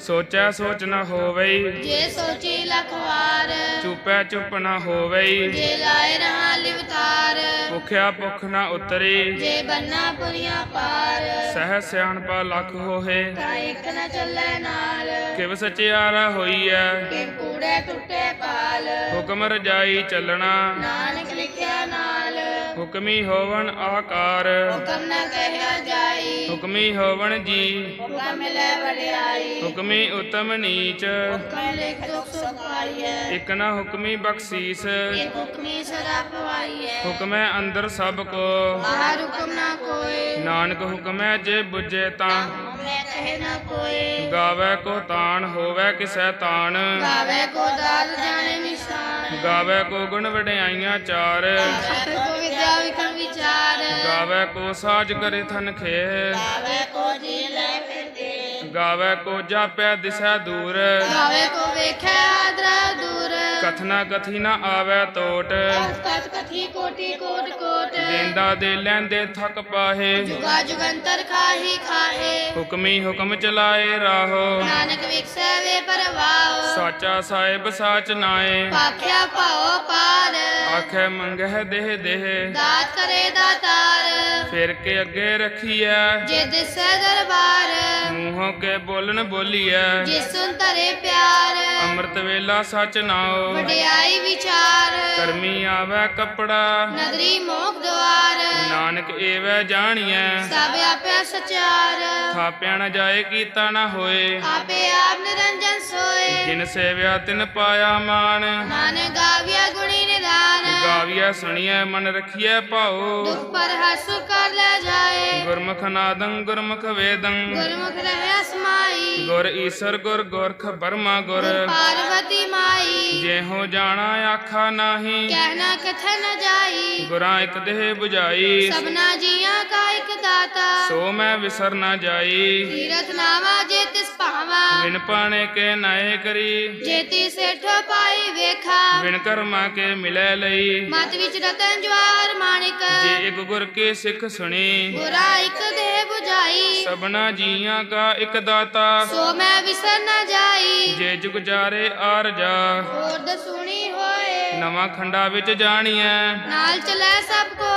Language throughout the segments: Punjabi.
ਸੋਚੈ ਸੋਚ ਨ ਹੋਵਈ। ਜੇ ਸੋਚੀ ਲੱਖ ਵਾਰ ਚੁਪੈ ਚੁੱਪ ਨ ਹੋਵਈ। ਜੇ ਲਾਏ ਰਹਾ ਲਿਵਤਾਰ ਭੁਖਿਆ ਭੁਖ ਨ ਉਤਰੀ। ਜੇ ਬੰਨਾ ਪੁਰੀਆਂ ਪਾਰ ਸਹਿ ਸਿਆਣਪਾ ਲੱਖ ਹੋਏ ਤਾਂ ਇੱਕ ਨ ਚੱਲੇ ਨਾਲ। ਕਿਵ ਸਚਿਆਰਾ ਹੋਈਐ। ਕਿ ਕੂੜੇ ਟੁੱਟੇ ਪਾਲ। ਹੁਕਮ ਰਜਾਈ ਚੱਲਣਾ। ਨਾਲ ਹੁਕਮੀ ਹੋਵਨ ਆਕਾਰ। ਹੁਕਮ ਨ ਕਹਿਆ ਜਾਈ। ਹੁਕਮੀ ਹੋਵਨ ਜੀ। ਹੁਕਮ ਮਿਲੇ ਵਡਿਆਈ। ਹੁਕਮੀ ਉਤਮ ਨੀਚ। ਹੁਕਮ ਲਿਖ ਦੁਖ ਸੁਖ ਪਾਈਐ। ਇਕ ਨਾ ਹੁਕਮੀ ਬਖਸ਼ੀਸ। ਇੱਕ ਹੁਕਮੀ ਸਦਾ ਪਵਾਈਐ। ਹੁਕਮੈ ਅੰਦਰ ਸਭ ਕੋ। ਬਾਹਰ ਹੁਕਮ ਨਾ ਕੋਈ ਨਾਨਕ ਹੁਕਮੈ ਜੇ ਬੁੱਝੇ ਤਾਂ। ਮੈਂ ਕਹੇ ਨਾ ਕੋਈ ਗਾਵੇ ਕੋ ਤਾਣ ਹੋਵੇ ਕਿਸੈ ਤਾਣ। ਗਾਵੇ ਕੋ ਦਾਲ ਜਾਣੇ ਨਿਸ਼ਾਨ। ਗਾਵੇ ਕੋ ਗੁਣ ਵਡਿਆਈਆਂ ਚਾਰ। ਗਾਵੇ ਕੋ ਵਿਦਿਆ ਵਿਖਣ ਵਿਚਾਰ। ਗਾਵੇ ਕੋ ਸਾਜ ਕਰੇ ਥਨ ਖੇ ਗਾਵੇ ਕੋ ਜੀ ਲੈ ਫਿਰਦੇ ਗਾਵੇ ਕੋ ਜਾਪੈ ਦਿਸੈ ਦੂਰ। ਗਾਵੇ ਕੋ ਵੇਖੇ ਆਦਰਾ ਦੂਰ। ਕਥਨਾ ਕਥੀ ਨਾ ਆਵੇ ਟੋਟ ਕਤ ਕਥੀ ਕੋਟੀ ਕੋਟ ਦੇਂਦਾ ਦੇ ਲੈਂਦੇ ਥਕ ਪਾਹੇ। ਜੁਗਾ ਜੁਗੰਤਰ ਖਾਹੀ ਖਾਹੇ। ਹੁਕਮੀ ਹੁਕਮ ਚਲਾਏ ਰਾਹੋ। ਨਾਨਕ ਵਿਖਸੈ ਵੇ ਪਰਵਾਹ। ਸਾਚਾ ਸਾਹਿਬ ਸਾਚ ਨਾਏ। ਪਾਖਿਆ ਪਾਓ ਪਾਰ। ਆਖੇ ਮੰਗਹਿ ਦੇਹ ਦੇਹ। ਦਾਤ ਕਰੇ ਦਾਤਾਰ। ਫਿਰ ਕੇ ਅੱਗੇ ਰਖੀਐ। ਜੇ ਦਿਸੈ ਦਰਬਾਰ। ਮੂੰਹੋਂ ਕੇ ਬੋਲਣ ਬੋਲੀਐ। ਜਿਸ ਸੁਨ ਧਰੇ ਪਿਆਰ। ਅੰਮ੍ਰਿਤ ਵੇਲਾ ਸਚ ਨਾਓ ਵਡਿਆਈ ਵਿਚਾਰ। ਕਰਮੀ ਆਵੇ ਕਪੜਾ। ਨਦਰੀ ਮੋਖ ਦਵਾਰ ਨਾਨਕ ਏਵੈ ਜਾਣੀਐ। ਸਭ ਆਪਿਆ ਸਚਾਰ। ਥਾਪਿਆ ਨ ਜਾਏ ਕੀਤਾ ਨ ਹੋਏ। ਆਪੇ ਆਪ ਨਿਰੰਜਨ ਸੋਏ। ਜਿਨ ਸੇਵਿਆ ਤਿਨ ਪਾਇਆ ਮਾਨ ਨਿਦਾਨ ਗਾਵੀਐ ਸੁਣੀਐ ਮਨ ਰਖੀਐ ਭਾਉ। ਦੁਖ ਪਰ ਹਸੁ ਕਰ ਲੈ ਜਾਏ। ਗੁਰਮੁਖ ਨਾਦੰ ਗੁਰਮੁਖ ਵੇਦੰ। ਗੁਰਮੁਖ ਰਹਿ ਸਮਾਈ। ਗੁਰ ਈਸਰ ਗੁਰ ਗੋਰਖ ਬਰਮਾ ਗੁਰ। ਪਾਰਵਤੀ ਮਾਈ। ਜਿਹੋ ਜਾਣਾ ਆਖਾ ਨਾਹੀ। ਕਹਿਣਾ ਕਥ ਨ ਜਾਈ। ਗੁਰਾਂ ਇੱਕ ਦੇਹ 부ਝਾਈ ਸਭਨਾ ਜੀਆਂ ਕਾ ਦਾਤਾ ਸੋ ਮੈਂ ਵਿਸਰ ਨਾ ਜਾਈ। ਤੀਰਥ ਨਾਵਾ ਜੇ ਤਿਸ ਭਾਵਾ। ਬਿਨ ਪਾਣੇ ਕੇ ਨਾਏ ਕਰੀ। ਜੇਤੀ ਸੇਠ ਪਾਈ ਵੇਖਾ। ਬਿਨ ਕਰਮਾ ਕੇ ਮਿਲੈ ਲਈ। ਮਤ ਵਿੱਚ ਰਤਨ ਜਵਾਰ ਮਾਣਿਕ। ਜੇ ਇੱਕ ਗੁਰ ਕੇ ਸਿੱਖ ਸੁਣੀ। ਗੁਰਾ ਇੱਕ ਦੇ 부ਝਾਈ ਸਭਨਾ ਜੀਆਂ ਕਾ ਇੱਕ ਦਾਤਾ। ਸੋ ਮੈਂ ਵਿਸਰ ਨ ਜਾਈ। ਜੇ ਜੁਗ ਜਾਰੇ ਆਰ ਜਾ। ਹੋਰ ਦਸੂਣੀ ਹੋਏ। ਨਵਾਂ ਖੰਡਾ ਵਿੱਚ ਜਾਣੀਐ। ਨਾਲ ਚਲੇ ਸਭ ਕੋਏ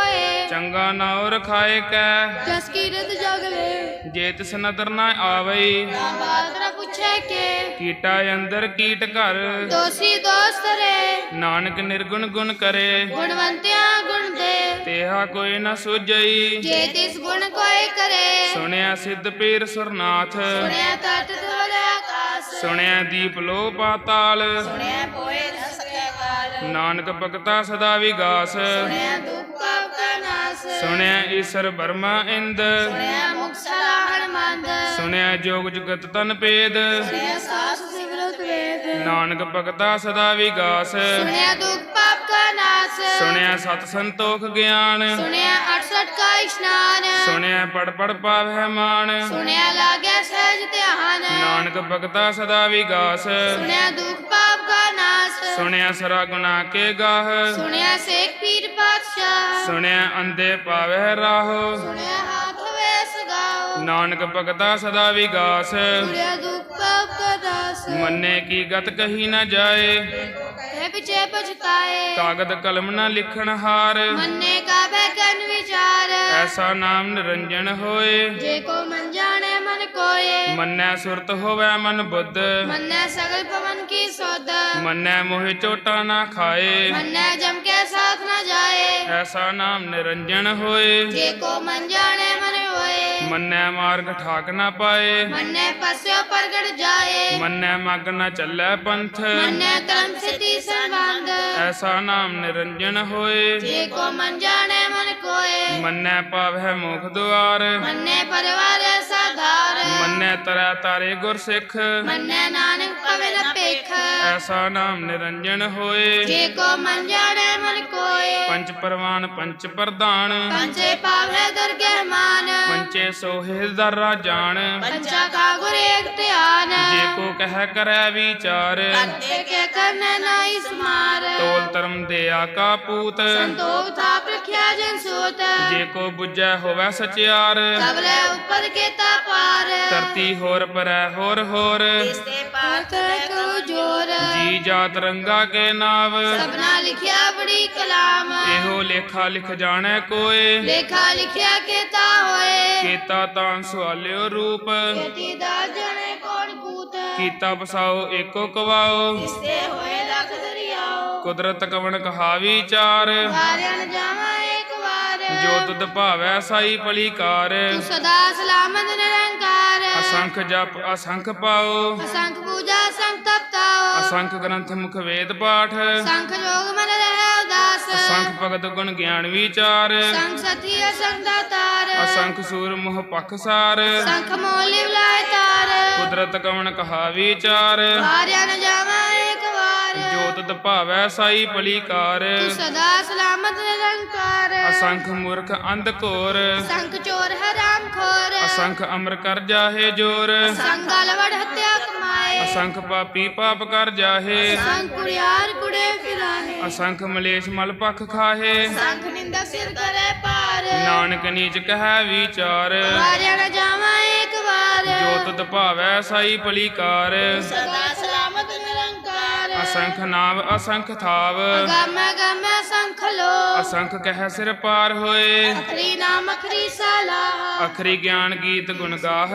ਚੰਗਾ ਨਾਉ ਰਖਾਏ ਕੈ। ਜਸ ਕੀ ਰਤ ਜਗਲੇ। ਜੇ ਤਿਸ ਨਦਰ ਨਾ ਆਵਈ। ਬਾਦਰਾ ਪੁੱਛੇ ਕੇ। ਕੀਟਾ ਅੰਦਰ ਕੀਟ ਘਰ। ਦੋਸੀ ਦੋਸਤ ਰੇ। ਨਾਨਕ ਨਿਰਗੁਣ ਗੁਣ ਕਰੇ। ਗੁਣਵੰਤਿਆਂ ਗੁਣ ਦੇ। ਤੇਹਾ ਕੋਈ ਨ ਸੁਝਈ। ਜੇ ਤਿਸ ਗੁਣ ਕੋਈ ਕਰੇ। ਸੁਣਿਆ ਸਿੱਧ ਪੀਰ ਸੁਰਨਾਥ। ਸੁਣਿਆ ਤਤ ਤੋਲੇ ਆਕਾਸ। ਸੁਣਿਆ ਦੀਪ ਲੋ ਪਾਤਾਲ। ਸੁਣਿਆ ਪੋਏ ਕਾਲ। ਨਾਨਕ ਭਗਤਾ ਸਦਾ ਵਿਗਾਸ। ਸੁਣਿਆ ਸੁਣਿਆ ਈਸ਼ਰ ਬਰਮਾ ਇੰਦ। ਸੁਣਿਆ ਮੁਖ ਸਰਾਹਣ ਮੰਦ। ਸੁਣਿਆ ਜੋਗ ਜਗਤ ਤਨ ਪੇਦ। ਸੁਣਿਆ ਸਾਸ ਸਿਮਰਤ ਵੇਦ। ਨਾਨਕ ਭਗਤਾ ਸਦਾ ਵਿਗਾਸ। ਸੁਣਿਆ ਦੁਖ ਪਾਪ ਕਾ ਨਾਸ। ਸੁਣਿਆ ਸਤ ਸੰਤੋਖ ਗਿਆਨ। ਸੁਣਿਆ 68 ਕਾ ਇਸ਼ਨਾਨ। ਸੁਣਿਆ ਪੜ ਪੜ ਪਾਵਹਿ ਮਾਨ। ਸੁਣਿਆ ਲਾਗਿਆ ਸਹਿਜ ਧਿਆਨ। ਨਾਨਕ ਭਗਤਾ ਸਦਾ ਵਿਗਾਸ। ਸੁਣਿਆ ਦੁਖ ਸੁਣਿਆ ਸਰਾ ਗੁਨਾ ਕੇ ਗਾਹ। ਸੁਣਿਆ ਸੇਖ ਪੀਰ ਪਾਤਸ਼ਾਹ। ਸੁਣਿਆ ਅੰਦੇ ਪਾਵਹਿ ਰਾਹੋ। ਸੁਣਿਆ ਹਾਥ ਵੇਸ ਗਾਓ ਨਾਨਕ ਭਗਤਾ ਸਦਾ ਵਿਗਾਸ। ਸੁਣਿਆ ਦੁਖ ਪਾਪ ਕਾ ਮੰਨੇ ਕੀ ਗਤ ਕਹੀ ਨਾ ਜਾਏ। ਹੈ ਪਿਛੇ ਪਛਤਾਏ। ਕਾਗਦ ਕਲਮ ਨਾ ਲਿਖਣ ਹਾਰ। ਮੰਨੇ ਕਾ ਬੈਕਨ ਵਿਚਾਰ। ਐਸਾ ਨਾਮ ਨਿਰੰਜਨ ਹੋਏ। ਜੇ ਕੋ ਮਨ ਜਾਣੇ ਮਨ ਸੁਰਤ ਹੋਵੇ ਮਨ ਬੁੱਧ। ਮੰਨੈ ਸਗਲ ਪਵਨ ਕੀ ਸੋਧ। ਮੰਨੈ ਮੋਹ ਚੋਟਾ ਨਾ ਖਾਏ। ਮੰਨੈ ਜਮ ਕੇ ਸਾਥ ਨ ਜਾਏ। ਐਸਾ ਨਾਮ ਨਿਰੰਜਨ ਹੋਏ। ਜੇ ਕੋ ਮਨ ਜਾਣੇ ਮਨ ਹੋਏ ਮੰਨੈ ਮਾਰਗ ਠਾਕ ਨਾ ਪਾਏ। ਮੰਨੈ ਪਸਿਓ ਪ੍ਰਗਟ ਜਾਏ। ਮੰਨੈ ਮਗ ਨਾ ਚੱਲੈ ਪੰਥ। ਮੰਨੈ ਕਰਮ ਸਤੀ ਸੰਬੰਧ। ਐਸਾ ਨਾਮ ਨਿਰੰਜਨ ਹੋਏ। ਜੇ ਕੋ ਮਨ ਜਾਣੇ ਮਨ ਕੋਏ। ਮੰਨੈ ਪਾਵਹਿ ਮੁਖ ਦੁਆਰ। ਮੰਨੈ ਪਰਵਾਰ ਸਾਧਾਰ ਮੰਨੈ ਤਰੈ ਤਾਰੇ ਗੁਰ ਸਿੱਖ ਮੰਨੈ ਨਾਨਕ ਪਵੇ ਨ ਪੇਖ ਐਸਾ ਨਾਮ ਨਿਰੰਜਨ ਹੋਏ। ਜੇ ਕੋ ਮਨ ਜਾਣੈ ਮਨ ਕੋਏ। ਪੰਚ ਪਰਵਾਨ ਪੰਚ ਪ੍ਰਧਾਨ। ਪੰਚੇ ਪਾਵੇ ਦੁਰਗਹਿ ਮਾਨ। ਪੰਚੇ ਸੋਹੇ ਦਰਾ ਜਾਣ। ਪੰਚਾ ਕਾ ਗੁਰ ਏਕ ਧਿਆਨ। ਜੇ ਕੋ ਕਹਿ ਕਰੈ ਵਿਚਾਰ। ਕਰਤੇ ਕੇ ਕਰਨੈ ਨਾਹੀ ਸਮਾਰ। ਤੋਲ ਧਰਮ ਦੇ ਆਕਾ ਪੂਤ। ਸੰਤੋਖ ਥਾਪ ਰਖਿਆ ਜਨ ਸੋਤ। ਜੇ ਕੋ ਬੁੱਝੈ ਹੋਵੈ ਸਚਿਆਰ। ਸਬਲੇ ਉੱਪਰ ਕੀਤਾ ਪਾਰ। ਧਰਤੀ ਹੋਰ ਪਰੈ ਹੋਰ ਹੋਰ। ਤਿਸਤੇ ਪਾਰ ਕਰੇ ਕੋ ਜੋਰ। ਜੀ ਜਾਤ ਰੰਗਾ ਕੇ ਨਾਵ। ਸਭਨਾ ਲਿਖਿਆ ਬੜੀ ਕਲਾਮ। ਇਹੋ ਲੇਖਾ ਲਿਖ ਜਾਣੈ ਕੋਏ। ਲੇਖਾ ਲਿਖਿਆ ਕੀਤਾ ਹੋਏ। ਕੀਤਾ ਤਾਂ ਸਵਾਲਿਓ ਰੂਪ। ਖੇਤੀ ਦਾ ਜਣੇ ਕੋਣ ਕੂਤ ਕੀਤਾ ਬਸਾਓ ਏਕੋ ਕਵਾਓ। ਤਿਸਤੇ ਹੋਏ ਲਖ ਦਰਿਆਓ। ਕੁਦਰਤ ਕਵਣ ਕਹਾ ਵਿਚਾਰ ਵਾਰਿਆਂ ਨ ਜਾਵਾਂ ਇੱਕ ਵਾਰ। ਜੋ ਤੁਧ ਭਾਵੈ ਸਾਈ ਪਲੀਕਾਰ ਤੂੰ ਸਦਾ ਸਲਾਮਤ ਨਿਰੰਕਾਰ ਅਸੰਖ ਜਪ ਅਸੰਖ ਪਾਓ। ਅਸੰਖ ਪੂਜਾ ਸੰਖ ਤਪਤਾਓ ਅਸੰਖ ਗ੍ਰੰਥ ਮੁਖ ਵੇਦ ਪਾਠ। ਸੰਖ ਜੋਗ ਮਨ ਰਹਿ ਉਦਾਸ। ਅਸੰਖ ਭਗਤ ਗੁਣ ਗਿਆਨ ਵਿਚਾਰ। ਸੰਖ ਸਤੀ ਅਸੰਖ ਦਾਤਾਰ ਅਸੰਖ ਸੂਰ ਮੋਹ ਪਖਸਾਰ ਸੰਖ ਮੋਲਿ ਬੁਲਾਏ ਤਾਰ। ਕੁਦਰਤ ਕਵਣ ਕਹਾ ਵਿਚਾਰ। ਵਾਰਿਆਂ ਨ ਜਾਵਾਂ ਤੁਧ ਭਾਵੈ ਸਾਈ ਪਲੀਕਾਰ। ਤੂੰ ਸਦਾ ਸਲਾਮਤ ਨਿਰੰਕਾਰ। ਅਸੰਖ ਮੂਰਖ ਅੰਧ ਘੋਰ। ਸੰਖ ਚੋਰ ਹਰਾਮ ਖੋਰ। ਅਸੰਖ ਅਮਰ ਕਰ ਜਾਹੇ ਜੋਰ। ਸੰਖ ਗਲਵੜ ਹੱਤਿਆ ਕਮਾਏ। ਅਸੰਖ ਪਾਪੀ ਪਾਪ ਕਰ ਜਾਹੇ। ਸੰਖ ਕੁੜਿਆਰ ਕੁੜੇ ਫਿਰਾਹੇ। ਅਸੰਖ ਮਲੇਸ਼ ਮਲ ਪਖ ਖਾਹੇ। ਸੰਖ ਨਿੰਦਾ ਸਿਰ ਕਰੇ ਪਾਰ ਨਾਨਕ ਨੀਚ ਕਹੈ ਵਿਚਾਰ। ਵਾਰਿਆਂ ਨ ਜਾਵਾਂ ਇੱਕ ਵਾਰ। ਜੋ ਤੁਧ ਭਾਵੈ ਸਾਈ ਪਲੀਕਾਰ। ਸਦਾ ਅਸੰਖ ਨਾਮ ਅਸੰਖ ਥਾਵ। ਗਮ ਗਮ ਸੰਖ ਲੋ। ਅਸੰਖ ਕਹਿ ਸਿਰ ਪਾਰ ਹੋਏ। ਅਖਰੀ ਨਾਮ ਅਖਰੀ ਸਾਲਾ। ਅਖਰੀ ਗਿਆਨ ਗੀਤ ਗੁਣ ਗਾਹ।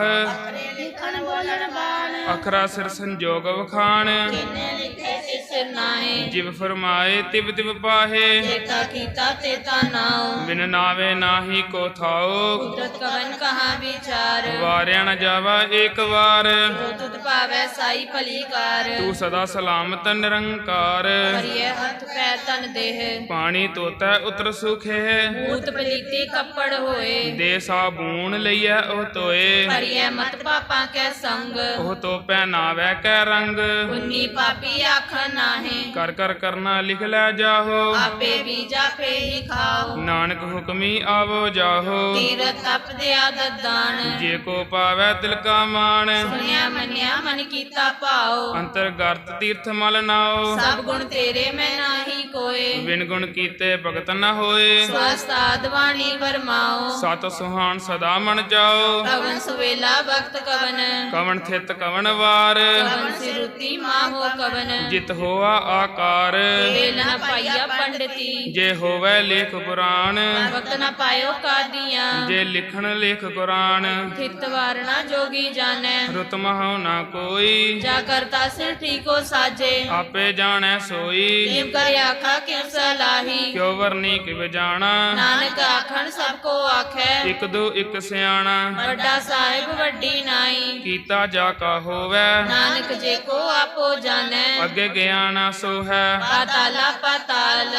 ਲਿਖਣ ਬੋਲਣ ਬਾਣ। ਅਖਰਾ ਸਿਰ ਸੰਜੋਗ ਵਖਾਣ। ਜਿਨੇ ਲਿਖੇ ਸਿਰ ਨਾਏ ਜਿਵ ਫਰਮਾਏ ਤਿਵ ਤਿਵ ਪਾਹੇ। ਜੇਤਾ ਕੀਤਾ ਤੇਤਾ ਨਾਉ। ਬਿਨ ਨਾਵੇ ਨਾਹੀ ਕੋ ਕੁਦਰਤ ਕਵਨ ਕਹਾ ਵਿਚਾਰ। ਵਾਰਿਆ ਨ ਜਾਵਾ ਏਕ ਵਾਰ। ਜੋ ਤੁਧ ਭਾਵੈ ਸਾਈ ਭਲੀਕਾਰ। ਤੂੰ ਸਦਾ ਸਲਾਮਤ ਨਿਰੰਕਾਰ। ਕਰੀਏ ਹੱਥ ਪੈ ਤਨ ਦੇਹ। ਪਾਣੀ ਤੋਤੈ ਉਤਰ ਸੁਖੇ। ਭੂਤ ਪਲੀਤੀ ਕੱਪੜ ਹੋਏ। ਦੇ ਸਾਬੂਨ ਲਈਐ ਉਹ ਤੋਏ ਕਰੀਏ ਮਤ ਪਾਪਾਂ ਕੈ ਸੰਗ। ਉਹ ਤੋ ਪਹਿਨਾਵੈ ਕੈ ਰੰਗ। ਉਨੀ ਪਾਪੀ ਆਖ ਨਾਹੇ। ਕਰ ਕਰ ਕਰਨਾ ਲਿਖ ਲੈ ਜਾਹੋ। ਆਪੇ ਵੀ ਜਾਪੇ ਹੀ ਖਾਓ। ਨਾਨਕ ਹੁਕਮੀ ਆਵੋ ਜਾਹੋ। ਤੀਰਤ ਤਪ ਦਿਆ ਦਦਾਨ। ਜੇ ਕੋ ਪਾਵੈ ਤਿਲਕਾ ਮਾਨ ਸੁਣਿਆ ਮੰਨਿਆ ਮਨ ਕੀਤਾ ਭਾਉ। ਅੰਤਰਗਤ ਤੀਰਥ ਮਲ ਨਾਓ ਸਭ ਗੁਣ ਤੇਰੇ ਮੈਂ ਨਾਹੀ ਕੋਏ। ਵਿਨ ਗੁਣ ਕੀਤੇ ਭਗਤ ਨ ਹੋਏ। ਸਵਸਤਾਦ ਵਾਣੀ ਵਰਮਾਓ ਸਤ ਸੁਹਾਣ ਸਦਾ ਮਨ ਜਾਓ ਕਵਨ ਸੁਵੇਲਾ ਵਕਤ ਕਵਨ। ਕਵਣ ਥਿਤ ਕਵਣ ਵਾਰ। ਕਵਨ ਸਿਰੁਤੀ ਮਾਹੋ ਕਵਨ। ਜਿਤ ਹੋਆ ਆਕਾਰ। ਵੇਲ ਨ ਪਾਈਆ ਪੰਡਤੀ। ਜੇ ਹੋਵੇ ਲੇਖ ਪੁਰਾਣ ਵਕਤ ਨ ਪਾਇਓ ਕਾਦੀਆਂ। ਜੇ ਲਿਖਣ ਲੇਖ ਕੁਰਾਨ ਥਿਤ ਵਾਰਣਾ ਜੋਗੀ ਜਾਣੈ। ਰੁਤ ਮਹਉ ਨਾ ਕੋਈ। ਜਾ ਕਰਤਾ ਸਿਰ ਠੀਕੋ ਸਾਜੇ। ਆਪੇ ਜਾਣੈ ਸੋਈ। ਤੀਮ ਕਰ ਆਖਾ ਕਿਉ ਸਲਾਹੀ। ਕਿਉ ਵਰਨੀ ਕਿਵ ਜਾਣਾ। ਨਾਨਕ ਆਖਣ ਸਭ ਕੋ ਆਖੈ। ਇਕ ਦੋ ਇਕ ਸਿਆਣਾ। ਵੱਡਾ ਸਾਹਿਬ ਵੱਡੀ ਨਾਈ। ਕੀਤਾ ਜਾ ਕਾ ਹੋਵੇ। ਨਾਨਕ ਜੇ ਕੋ ਆਪੋ ਜਾਣੈ। ਅੱਗੇ ਗਿਆਨ ਸੋ ਹੈ ਪਾਤਾਲਾ ਪਾਤਾਲ।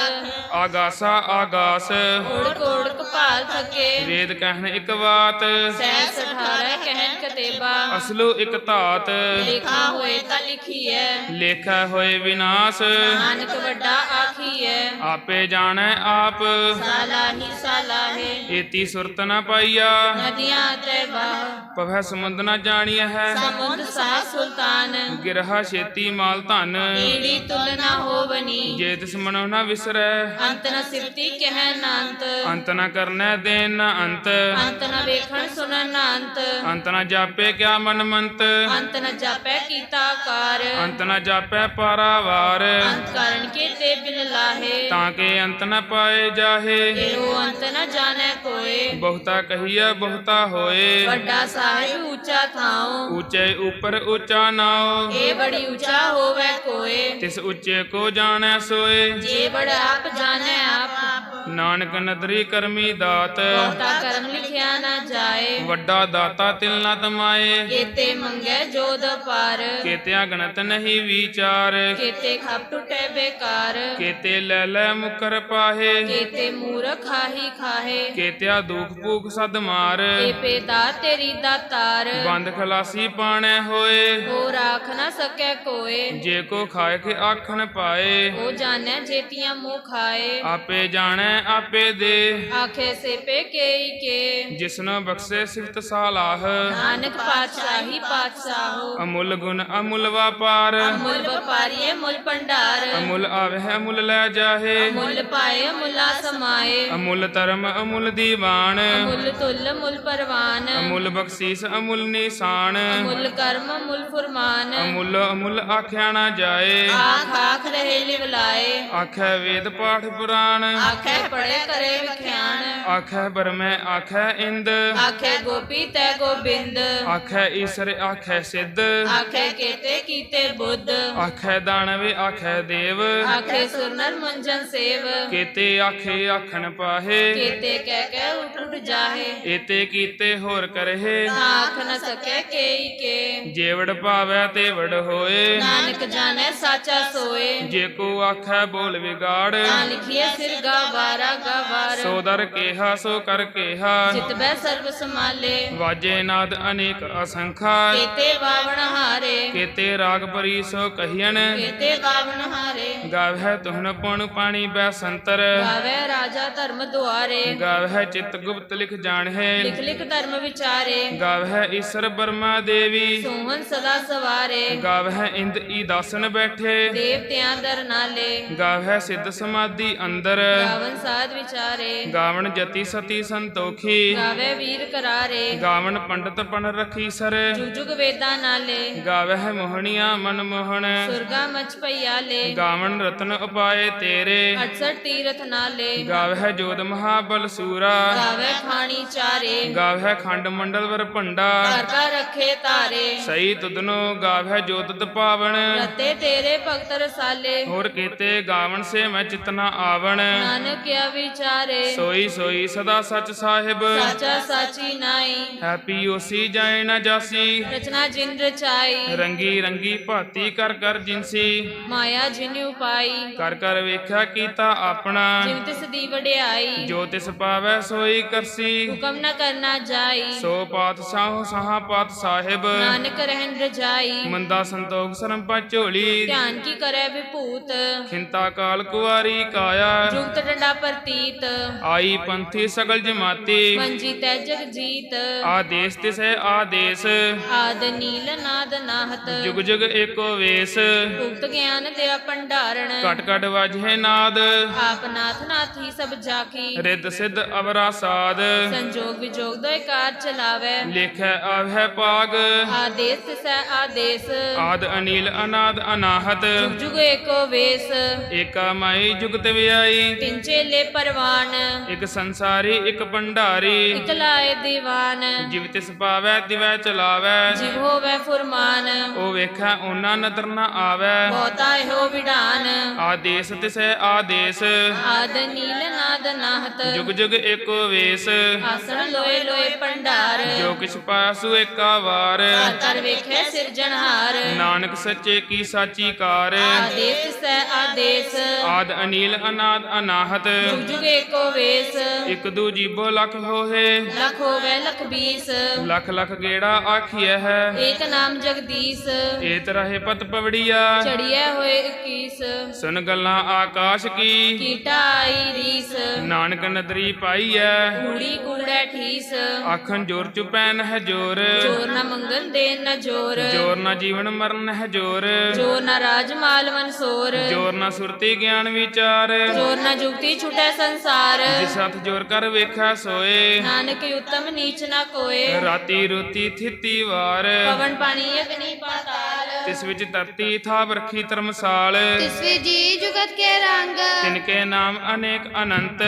ਆਗਾਸਾ ਆਗਾਸ। ਓੜਕ ਓੜਕ ਭਾਲ ਥਕੇ। ਵੇਦ ਕਹਿਣ ਇੱਕ ਬਾਤ ਸਹਿ ਸਠਾਰੈ ਕਹਿਣ ਕਤੇਬਾ ਅਸਲੋ ਇੱਕ ਧਾਤ। ਲਿਖਾ ਹੋਏ ਤਾਂ ਲਿਖੀਐ। ਲੇਖਾ ਹੋਏ ਵਿਨਾਸ਼। ਨਾਨਕ ਵੱਡਾ ਆਖੀਐ। ਆਪੇ ਜਾਣੈ ਆਪ। ਸਾਲਾਹੀ ਸਾਲਾਹੇ ਏਤੀ ਸੁਰਤ ਨ ਪਾਈਆ। ਨਦੀਆਂ ਤੇ ਬਾਹ ਪਵੈ ਸਮੁੰਦ ਨ ਜਾਣੀਐ ਹੈ। ਸਮੁੰਦ ਸਾ ਸੁਲਤਾਨ। ਗਿਰਹਾ ਛੇਤੀ ਮਾਲ ਧਨ। ਈੜੀ ਤੁਲ ਨਾ ਹੋਵਨੀ। ਜੇ ਤਿਸ ਮਨੋ ਨ ਵਿਸਰੈ। ਅੰਤ ਨ ਸਿਫਤੀ ਕਹਿ ਨਾ ਅੰਤ ਅੰਤ ਨ ਕਰਨੈ ਦੇਨ ਨ ਅੰਤ। ਅੰਤ ਨ ਵੇਖਣ ਸੁਣਨ ਨਾ ਅੰਤ ਅੰਤ ਨ ਜਾਪੇ ਕਿਆ ਮਨ ਮੰਤ ਅੰਤ ਨ ਜਾਪੈ ਕੀਤਾ ਕਾਰ ਅੰਤ ਨ ਜਾਪੈ ਪਾਰਾਵਾਰ ਅੰਤ ਕਾਰਨ ਕੇ ਤੇ ਬਿਨ ਲਾਹੇ ਤਾਂ ਕੇ ਅੰਤ ਨ ਪਾਏ ਜਾਹੇ ਇਹੋ ਅੰਤ ਨ ਜਾਣੈ ਕੋਏ ਬਹੁਤਾ ਕਹੀਐ ਬਹੁਤਾ ਹੋਏ ਵੱਡਾ ਸਾਹਿਬ ਉੱਚਾ ਥਾਉ ਉੱਚੇ ਉੱਪਰ ਉੱਚਾ ਨਾਉ ਇਹ ਬੜੀ ਉੱਚਾ ਹੋਵੇ ਕੋਏ ਤਿਸ ਉੱਚੇ ਕੋ ਜਾਣੈ ਸੋਏ ਜੇ ਬੜ ਆਪ ਜਾਣੈ ਆਪ ਨਾਨਕ ਨਦਰੀ ਕਰਮੀ ਦਾਤ ਬਹੁਤਾ ਕਰਮ ਲਿਖਿਆ ਨਾ ਜਾਏ। ਵੱਡਾ ਦਾਤਾ ਤਿਲ ਨਾ ਤਮਾਏ। ਕੇਤੇ ਮੰਗੈ ਜੋਦ ਪਾਰ ਕੇਤਿਆਂ ਗਣਤ ਨਹੀਂ ਵਿਚਾਰ। ਕੇਤੇ ਖਪ ਟੁਟੇ ਬੇਕਾਰ। ਕੇਤੇ ਲੈ ਲੈ ਮੁਕਰ ਪਾਹੇ। ਕੇਤੇ ਮੂਰਖ ਖਾਹੀ ਖਾਹੇ। ਕੇਤਿਆ ਦੁਖ ਭੂਖ ਸਦ ਮਾਰ। ਏ ਪੇਦਾ ਤੇਰੀ ਦਾਤਾਰ ਬੰਦ ਖਲਾਸੀ ਪਾਣੈ ਹੋਏ। ਹੋ ਰਾਖ ਨਾ ਸਕੈ ਕੋਏ। ਜੇ ਕੋ ਖਾਏ ਕੇ ਆਖਣ ਪਾਏ। ਉਹ ਜਾਣੈ ਜੇਤੀਆਂ ਮੂੰਹ ਖਾਏ। ਆਪੇ ਜਾਣੈ ਆਪੇ ਦੇ। ਆਖੇ ਸੇ ਪੇ ਕੇਈ ਕੇ। ਜਿਸਨੂੰ ਬਖਸ਼ੇ ਸਿਫਤ ਸਾਲਾਹ। ਨਾਨਕ ਪਾਤਸ਼ਾਹੀ ਪਾਤਸ਼ਾਹੋ। ਅਮੁੱਲ ਗੁਣ ਅਮੁੱਲ ਵਾਪਾਰ। ਮੁੱਲ ਵਪਾਰੀਏ ਮੁੱਲ ਭੰਡਾਰ। ਅਮੁੱਲ ਆਵਹਿ ਮੁੱਲ ਲੈ ਜਾਹੇ। ਮੁੱਲ ਪਾਏ ਮੁੱਲਾ ਸਮਾਏ। ਅਮੁੱਲ ਧਰਮ ਅਮੁੱਲ ਦੀਵਾਨ। ਮੁੱਲ ਤੁਲ ਮੁੱਲ ਪਰਵਾਨ। ਅਮੁੱਲ ਬਖਸ਼ੀਸ ਅਮੁੱਲ ਨਿਸ਼ਾਨ। ਮੁੱਲ ਕਰਮ ਮੁੱਲ ਫੁਰਮਾਨ। ਅਮੁੱਲ ਅਮੁੱਲ ਆਖਿਆ ਨਾ ਜਾਏ। ਆਖ ਆਖ ਰਹੇ ਲਿਵਲਾਏ ਆਖੈ ਵੇਦ ਪਾਠ ਪੁਰਾਣ। ਆਖੇ ਪੜੇ ਕਰੇ ਵਿਖਿਆਨ। ਆਖੈ ਬਰਮੈ ਆਖੈ ਇੰਦ। ਆਖੇ ਗੋਪੀ ਤੈ ਗੋਬਿੰਦ। ਆਖੈ ਈਸਰ ਆਖੈ ਸਿੱਧ। ਆਖੇ ਕੇਤੇ ਕੀਤੇ ਬੁੱਧ। ਆਖੈ ਦਾਨਵੇ ਆਖੈ ਦੇਵ। ਆਖੇ ਸੁਰਨਰ ਮੰਜਨ ਸੇਵ। ਕੇਤੇ ਆਖੇ ਆਖਣ ਪਾਹੇ। ਕੇਤੇ ਕਹਿ ਕਹਿ ਉਠ ਉਠ ਜਾਹੇ। ਏਤੇ ਕੀਤੇ ਹੋਰ ਕਰਹਿ। ਆਖ ਨ ਸਕੇ ਕੇਈ ਕੇ। ਜੇਵੜ ਭਾਵੈ ਤੇ ਵੜ ਹੋਏ। ਨਾਨਕ ਜਾਣੈ ਸਾਚਾ ਸੋਏ। ਜੇ ਕੋ ਆਖੈ ਬੋਲ ਵਿਗਾੜ। ਤਾਂ ਲਿਖੀਏ ਸਿਰ ਗਵਾਰਾ ਗਵਾਰ ਸੋ ਦਰ ਕੇਹਾ ਸੋ ਕਰ ਕੇਹਾ। ਚਿਤ ਬੈ ਸਰਬ ਸਮਾਲੇ ਵਾਜੇ ਨਾਦ ਅਨੇਕ ਅਸੰਖਾ ਕੇਤੇ ਬਾਵਣ ਹਾਰੇ। ਕੇਤੇ ਰਾਗ ਪਰੀ ਸੋ ਕਹੀਣ ਕੇਤੇ ਬਾਵਣ ਹਾਰੇ। ਗਾਵਹਿ ਤੁਹਨ ਪਉਣ ਪਾਣੀ ਬੈ ਸੰਤਰ। ਗਾਵੇ ਰਾਜਾ ਧਰਮ ਦੁਆਰੇ। ਗਾਵਹਿ ਚਿਤ ਗੁਪਤ ਲਿਖ ਜਾਣਹਿ। ਲਿਖ ਲਿਖ ਧਰਮ ਵਿਚਾਰੇ। ਗਾਵਹਿ ਈਸਰ ਬਰਮਾ ਦੇਵੀ। ਸੋਹਣ ਸਦਾ ਸਵਾਰੇ। ਗਾਵਹਿ ਇੰਦ ਈ ਦਾਸਨ ਬੈਠੇ। ਦੇਵਤਿਆਂ ਦਰ ਨਾਲੇ। ਗਾਵਹਿ ਸਿੱਧ ਸਮਾਧੀ ਅੰਦਰ। ਗਾਵਨ ਸਾਧ ਵਿਚਾਰੇ। ਗਾਵਣ ਜਤੀ ਸਤੀ ਸੰਤੋਖੀ। ਗਾਵੇ ਵੀਰ ਕਰਾਰੇ। ਗਾਵਣ ਪੰਡਤ ਪਨ ਰਖੀ ਸਰ। ਜੁਗ ਜੁਗ ਵੇਦਾਂ ਨਾਲੇ। ਗਾਵਹਿ ਮੋਹਣੀਆਂ ਮਨ ਮੋਹਣ। ਸੁਰਗਾ ਮਚ ਪਈਆਲੇ ਗਾਵਣ ਰਤਨ ਉਪਾਏ ਤੇਰੇ। 68 ਤੀਰਥ ਨਾਲੇ। ਗਾਵਹਿ ਜੋਤ ਮਹਾਬਲ ਸੂਰਾ। ਗਾਵੇ ਖਾਣੀ ਚਾਰੇ। ਗਾਵਹਿ ਖੰਡ ਮੰਡਲ ਵਰ ਭੰਡਾ। ਘਰ ਘਰ ਰੱਖੇ ਤਾਰੇ। ਸਈ ਤੁਧਨੋ ਗਾਵਹਿ ਜੋਤ ਪਾਵਨ ਰਤੇ ਤੇਰੇ ਭਗਤ ਰਸਾਲੇ। ਹੋਰ ਕੀਤੇ ਗਾਵਣ ਸੇ ਮੈਂ ਚਿਤਨਾ ਆਵਣ। ਨਾਨਕ ਕਿਆ ਵਿਚਾਰੇ। ਸੋਈ ਸੋਈ ਸਦਾ ਸਚ ਸਾਹਿਬ। ਸਾਚਾ ਸਾਚੀ ਨਾਈ। ਹੈਪੀ ਓਸੀ ਜਾਏ ਨਾ ਜਾਸੀ। ਰਚਨਾ ਜਿਨ ਰਚਾਈ। ਰੰਗੀ ਰੰਗੀ ਭਾਤੀ ਕਰ ਕਰ ਜਿਨਸੀ ਮਾਇਆ ਜਿਨ ਉਪਾਈ। ਕਰ ਕਰ ਵੇਖਿਆ ਕੀਤਾ ਆਪਣਾ। ਜਿਵ ਤਿਸ ਦੀ ਵਡਿਆਈ। ਜੋ ਤਿਸ ਪਾਵੈ ਸੋਈ ਕਰਸੀ। ਹੁਕਮ ਨ ਕਰਨਾ ਜਾਈ। ਸੋ ਪਾਤਸ਼ਾਹ ਸਹਾ ਪਾਤ ਸਾਹਿਬ। ਨਾਨਕ ਰਹਿਣ ਰਜਾਈ। ਮੰਦਾ ਸੰਤੋਖ ਸਰਮ ਝੋਲੀ। ਧਿਆਨ ਕੀ ਕਰੇ ਵਿਭੂਤ। ਖਿੰਤਾ ਕਾਲ ਕੁਵਾਰੀ ਕਾਇਆ। ਜੁਗਤ ਡੰਡਾ ਪ੍ਰਤੀਤ। ਆਈ ਪੰਥੀ ਸਗਲ ਜਮਾਤੀ। ਮੰਜੀ ਤੈ ਜਗਜੀਤ ਆਦੇਸ ਤਿਸੈ ਆਦੇਸ। ਆਦ ਨੀਲ ਨਾਦ ਨਾਹਤ। ਜੁਗ ਜੁਗ ਏਕੋ ਵੇਸ। ਉਕਤ ਗਿਆਨ ਤੇਰਾ ਭੰਡਾਰਣ। ਕਟ ਕਟ ਵਾਜੇ ਨਾਦ। ਆਪ ਨਾਥ ਨਾਥੀ ਸਭ ਜਾਕੀ ਰਿੱਧ ਸਿੱਧ ਅਵਰਾ ਸਾਧ ਸੰਜੋਗ ਵਿਜੋਗ ਦੋਇ ਕਾਰ ਚਲਾਵੇ। ਲੇਖੈ ਆਵਹਿ ਪਾਗ। ਆਦੇਸ ਤਿਸੈ ਆਦੇਸ। ਆਦ ਅਨੀਲ ਅਨਾਦ ਅਨਾਹਤ। ਜੁਗ ਜੁਗ ਏਕੋ ਵੇਸ। ਏਕਾ ਮਾਈ ਜੁਗਤ ਵਿਆਈ ਤਿਨ ਚੇਲੇ ਪਰਵਾਨ। ਇਕ ਸੰਸਾਰੀ ਇਕ ਭੰਡਾਰੀ। ਇਕ ਲਾਏ ਦੀਵਾਨ। ਜਿਵ ਤਿਸ ਪਾਵੈ ਤਿਵੈ ਚਲਾਵੈ। ਜਿਵ ਹੋਵੇ ਫੁਰਮਾਨ। ਉਹ ਵੇਖੈ ਉਹਨਾਂ ਨਦਰ ਨ ਆਵੈ। ਬਹੁਤਾ ਇਹੋ ਵਿਡਾਨ ਆਦੇਸ ਤਿਸੈ ਆਦੇਸ। ਆਦ ਨੀਲ ਨਾਦ ਨਾਹਤ। ਜੁਗ ਜੁਗ ਏਕੋ ਵੇਸ। ਆਸਣ ਲੋਏ ਲੋਏ ਭੰਡਾਰ। ਜੋ ਕਿਛ ਪਾਸੂ ਏਕਾ ਵਾਰ। ਘਰ ਵੇਖੇ ਸਿਰਜਣਹਾਰ ਨਾਨਕ ਸੱਚੇ ਕੀ ਸਾਚੀ ਕਾਰ। ਆਦੇਸ ਸੈ ਆਦੇਸ। ਆਦ ਅਨੀਲ ਅਨਾਦ ਅਨਾਹਤ। ਜੁਗ ਜੁਗ ਏਕੋ ਵੇਸ। ਇਕ ਦੂ ਜੀਬੋ ਲਖ ਹੋਏ ਲਖ ਹੋਵੇ ਲਖ ਬੀਸ ਲਖ ਲਖ ਗੇੜਾ ਆਖੀਐ ਹੈ। ਏਕ ਨਾਮ ਜਗਦੀਸ਼। ਏਤ ਰਹੇ ਪਤ ਪਵੜੀਆ। ਚੜਿਐ ਹੋਏ 21 ਸੁਨ ਗੱਲਾਂ ਆਕਾਸ਼ ਕੀ। ਕੀਟਾ ਆਈ ਰੀਸ। ਨਾਨਕ ਨਦਰੀ ਪਾਈਐ। ਕੂੜੀ ਕੂੜੈ ਠੀਸ। ਆਖਣ ਜੋਰ ਚੁਪੈਨ ਹੈ ਜੋਰ। ਚੋਰ ਨਾ ਮੰਗਨ ਦੇਨ ਨ ਜੋਰ। ਜੋਰ ਨਾ ਜੀਵਨ ਮਰਨ ਹੈ ਜੋਰ। ਜੋਰ ਨਾ ਰਾਜ ਮਾਲ ਮਨਸੋਰ ਜੋਰ ਨਾ ਸੁਰਤੀ ਗਿਆਨ ਵਿਚਾਰ। ਜੋਰ ਨਾ ਜੁਗਤੀ ਛੁਟੈ ਸੰਸਾਰ। ਜਿਸ ਹੱਥ ਜੋਰ ਕਰ ਵੇਖਿਆ ਸੋਏ। ਨਾਨਕ ਉਤਮ ਨੀਚ ਨਾ ਕੋਏ ਰਾਤੀ ਰੋਤੀ ਥਿੱਤੀ ਵਾਰ ਪਵਨ ਪਾਣੀ ਅਗਨੀ ਪਾਤਾਲ ਤਿਸ ਵਿੱਚ ਧਰਤੀ ਥਾਪ ਰੱਖੀ ਧਰਮਸਾਲ ਤਿਸਵੇ ਜੀ ਜੁਗਤ ਕੇ ਰੰਗ ਤਿਨਕੇ ਨਾਮ ਅਨੇਕ ਅਨੰਤ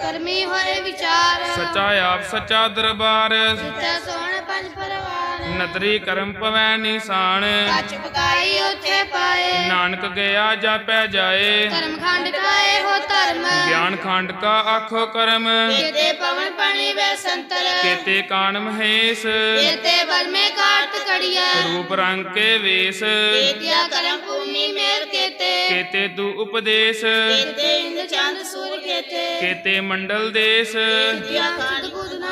ਕਰਮੀ ਹੋਏ ਵਿਚਾਰ ਸਚਾ ਆਪ ਸਚਾ ਦਰਬਾਰ ਸੱਚਾ ਸੋਹਣ ਪੰਜ ਪਰਵਾਰ ਨਦਰੀ ਕਰਮ ਪਵੈ ਨਿਸ਼ਾਨ। ਕੱਚ ਪਕਾਈ ਉਥੇ ਪਾਏ? ਨਾਨਕ ਗਿਆ ਜਾਪੈ ਜਾਏ। ਕਰਮ ਖੰਡ ਕਾਏ ਹੋ ਧਰਮ? ਗਿਆਨ ਖੰਡ ਕਾ ਆਖੋ ਕਰਮ। ਕੇਤੇ ਪਵਨ ਪਾਣੀ ਵੇ ਸੰਤਰ। ਕੇਤੇ ਕਾਨ ਮਹੇਸ਼। ਕੇਤੇ ਬਲ ਮੇ ਕਾਟ ਕੜੀਆ ਰੂਪ ਰੰਗ ਕੇ ਵੇਸ। ਕੇਤਿਆ ਕਰਮ ਭੂਮੀ ਮੇਰ ਕੇਤੇ। ਕੇਤੇ ਤੂ ਉਪਦੇਸ਼। ਕੇਤੇ ਇੰਦ ਚੰਦ ਸੂਰ ਕੇਤੇ। ਕੇਤੇ ਮੰਡਲ ਦੇਸ਼। ਕੇਤਿਆ ਬੁਧਨਾਥ ਕੇਤੇ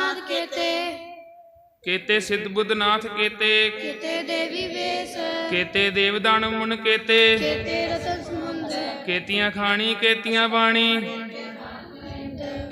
ਕੇਤੇ ਸਿੱਧ ਬੁੱਧਨਾਥ ਕੇਤੇ। ਕੇਤੇ ਦੇਵੀ ਵੇਸ। ਕੇਤੇ ਦੇਵਦਾਨ ਮੁਨ ਕੇਤੇ। ਕੇਤੇ ਰਤਨ ਸਮੁੰਦ ਕੇਤੀਆਂ ਖਾਣੀ ਕੇਤੀਆਂ ਬਾਣੀ।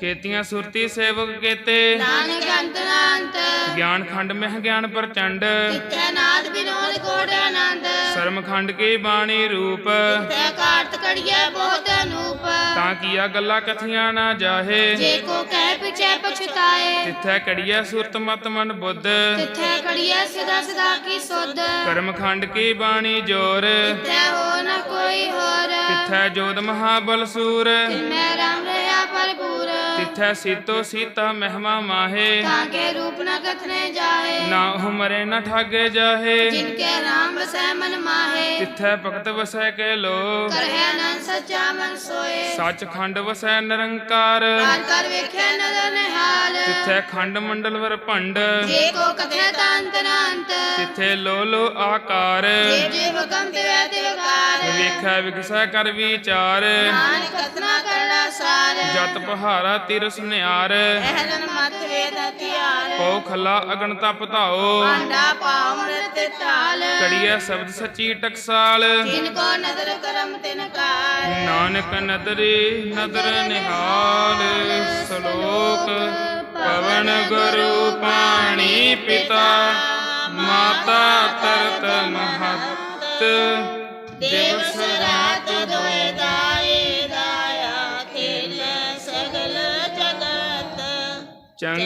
ਕੇਤੀਆਂ ਸੁਰਤੀ ਸੇਵਕ ਕੇਤੇ। ਨਾਨਕ ਅੰਤ ਨਾੰਤ ਗਿਆਨ ਖੰਡ ਮਹਿ ਗਿਆਨ ਪ੍ਰਚੰਡ। ਕਿਤੈ ਨਾਦ ਬਿਨੋਦ ਕੋੜ ਆਨੰਦ। ਸਰਮ ਖੰਡ ਕੀ ਬਾਣੀ ਰੂਪ। ਤੈ ਕਾਰਤ ਕੜੀਐ ਬਹੁਤ ਅਨੂਪ। ਤਾਂ ਕੀਆ ਗੱਲਾਂ ਕਥੀਆਂ ਨਾ ਜਾਹੇ। ਜੇ ਕੋ ਕਹਿ ਪਿਛੈ ਪਛਤਾਏ। ਤਿੱਥੈ ਕੜੀਐ ਸੁਰਤ ਮਤ ਮਨ ਬੁੱਧ। ਤਿਥੈ ਕੜੀਐ ਸਦਾ ਸਦਾ ਕੀ ਸੁਧ। ਕਰਮ ਖੰਡ ਕੀ ਬਾਣੀ ਜੋਰ। ਤੈ ਹੋ ਨ ਕੋਈ ਹੋਰ। ਤਿੱਥੈ ਜੋਦ ਮਹਾਬਲ ਸੂਰ। ਮੈਂ ਰਾਮ ਤਿੱਥੈ ਸੀਤੋ ਸੀਤਾ ਮਹਿਮਾ ਮਾਹੇ। ਤਾਂ ਕੇ ਰੂਪ ਨ ਕਥਨੇ ਜਾਏ ਨਾ ਹੁਮਰੇ ਨਾ ਠਾਗੇ ਜਾਹੇ। ਜਿਨ ਕੇ ਰਾਮ ਵਸੈ ਮਨ ਮਾਹੇ। ਤਿੱਥੈ ਭਗਤ ਵਸੈ ਕੇ ਲੋ। ਕਰਹਿ ਅਨੰਦ ਸੱਚਾ ਮਨ ਸੋਏ। ਸੱਚ ਖੰਡ ਵਸੈ ਨਿਰੰਕਾਰ। ਕਰ ਵੇਖੈ ਨਦਰ ਨਿਹਾਲ। ਤਿੱਥੈ ਖੰਡ ਮੰਡਲ ਵਰ ਭੰਡ। ਜੇ ਕੋ ਕਥੈ ਤਾਂਤ ਨਾੰਤ ਤਿੱਥੇ ਲੋ ਲੋ ਆਕਾਰ। ਜੇ ਜੇ ਹੁਕਮ ਦਿਵਕਾਰ ਵੇਖੈ ਵਿਗਸੈ ਕਰ ਵਿਚਾਰ। ਨਾਨਕ ਕਥਨਾ ਕਰਨਾ ਸਾਰ ਜਤ ਪਹਾਰਾ ਤਿਰ ਸੁਨਿਆਰ ਪਹਿਲਨ ਮਤ ਵੇਦ ਹਥਿਆਰ ਕੋ ਖੱਲਾ ਅਗਨ ਤਪ ਧਾਓ। ਆਂਡਾ ਪਾਉ ਮਰਤ ਤਾਲ। ਕੜੀਐ ਸ਼ਬਦ ਸੱਚੀ ਟਕਸਾਲ। ਜਿਨ ਕੋ ਨਦਰ ਕਰਮ ਤਿਨ ਕਾਰ। ਨਾਨਕ ਨਦਰੀ ਨਦਰ ਨਿਹਾਲ। ਸ਼ਲੋਕ ਪਵਨ ਗੁਰੂ ਪਾਣੀ ਪਿਤਾ। ਮਾਤਾ ਤਰਤ ਮਹਤ। ਦਿਵਸ